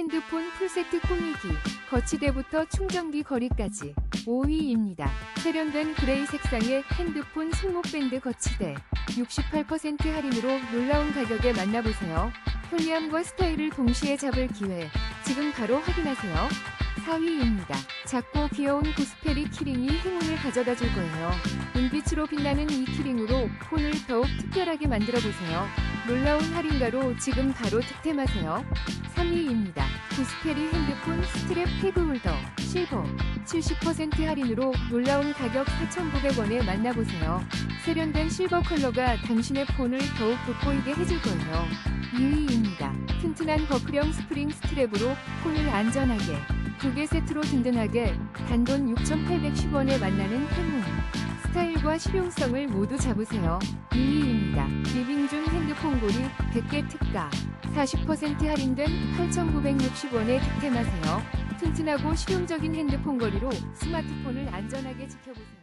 핸드폰 풀세트 꾸미기, 거치대부터 충전기 거리까지 5위입니다. 세련된 그레이 색상의 핸드폰 손목밴드 거치대 68% 할인으로 놀라운 가격에 만나보세요. 편리함과 스타일을 동시에 잡을 기회 지금 바로 확인하세요. 4위입니다. 작고 귀여운 고스페리 키링이 행운을 가져다 줄 거예요. 은빛으로 빛나는 이 키링으로 폰을 더욱 특별하게 만들어 보세요. 놀라운 할인가로 지금 바로 득템하세요. 3위입니다. 고스페리 핸드폰 스트랩 태그 홀더 실버 70% 할인으로 놀라운 가격 4,900원에 만나보세요. 세련된 실버 컬러가 당신의 폰을 더욱 돋보이게 해줄 거예요. 2위입니다. 튼튼한 버클형 스프링 스트랩으로 폰을 안전하게 두 개 세트로 든든하게 단돈 6,810원에 만나는 행운. 스타일과 실용성을 모두 잡으세요. 2위입니다. 리빙 중 고리 100개 특가 40% 할인된 8,960원에 득템하세요. 튼튼하고 실용적인 핸드폰 거리로 스마트폰을 안전하게 지켜보세요.